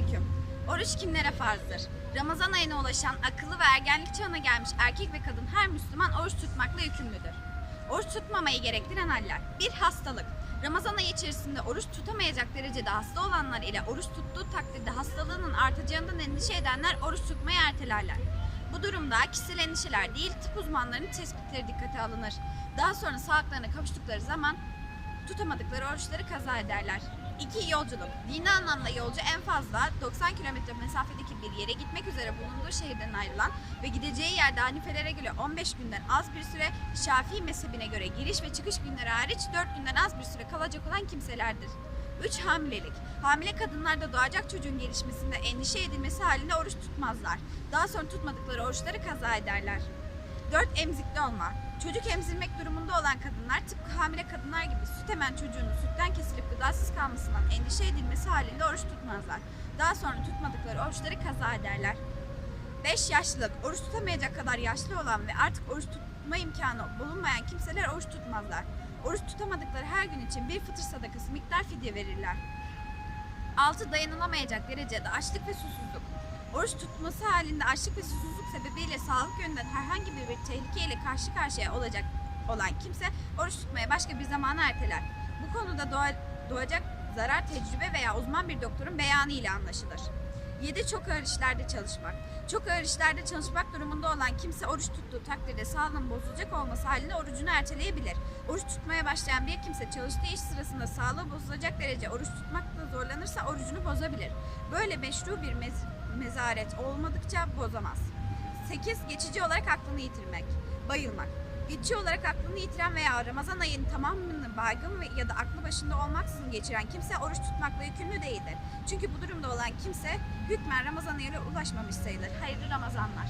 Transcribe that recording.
Aleyküm. Oruç kimlere farzdır? Ramazan ayına ulaşan akıllı ve ergenlik çağına gelmiş erkek ve kadın her Müslüman oruç tutmakla yükümlüdür. Oruç tutmamayı gerektiren haller. Bir hastalık. Ramazan ayı içerisinde oruç tutamayacak derecede hasta olanlar ile oruç tuttuğu takdirde hastalığının artacağından endişe edenler oruç tutmayı ertelerler. Bu durumda kişisel endişeler değil tıp uzmanlarının tespitleri dikkate alınır. Daha sonra sağlıklarına kavuştukları zaman tutamadıkları oruçları kaza ederler. 2. Yolculuk. Dini anlamda yolcu en fazla 90 kilometre mesafedeki bir yere gitmek üzere bulunduğu şehirden ayrılan ve gideceği yerde Hanifelere göre 15 günden az bir süre, Şafii mezhebine göre giriş ve çıkış günleri hariç 4 günden az bir süre kalacak olan kimselerdir. 3. Hamilelik. Hamile kadınlarda doğacak çocuğun gelişmesinde endişe edilmesi halinde oruç tutmazlar. Daha sonra tutmadıkları oruçları kaza ederler. 4. Emzikli olma. Çocuk emzirmek durumunda olan kadınlar tıpkı hamile kadınlar gibi süt emen çocuğunun sütten kesilip gıdasız kalmasından endişe edilmesi halinde oruç tutmazlar. Daha sonra tutmadıkları oruçları kaza ederler. 5. Yaşlılık. Oruç tutamayacak kadar yaşlı olan ve artık oruç tutma imkanı bulunmayan kimseler oruç tutmazlar. Oruç tutamadıkları her gün için bir fıtır sadakası miktar fidye verirler. 6. Dayanılamayacak derecede açlık ve susuzluk. Oruç tutması halinde açlık ve susuzluk sebebiyle sağlık yönünden herhangi bir, bir tehlikeyle karşı karşıya olacak olan kimse oruç tutmaya başka bir zamana erteler. Bu konuda doğa, doğacak zarar tecrübe veya uzman bir doktorun beyanı ile anlaşılır. 7. Çok ağır işlerde çalışmak. Çok ağır işlerde çalışmak durumunda olan kimse oruç tuttuğu takdirde sağlığının bozulacak olması halinde orucunu erteleyebilir. Oruç tutmaya başlayan bir kimse çalıştığı iş sırasında sağlığı bozulacak derece oruç tutmakta zorlanırsa orucunu bozabilir. Böyle meşru bir mez- mezaret olmadıkça bozamaz. 8. Geçici olarak aklını yitirmek. Bayılmak. Geçici olarak aklını yitiren veya Ramazan ayının tamamını baygın ya da aklı başında olmaksızın geçiren kimse oruç tutmakla yükümlü değildir. Çünkü bu durumda olan kimse hükmen Ramazan ayına ulaşmamış sayılır. Hayırlı Ramazanlar.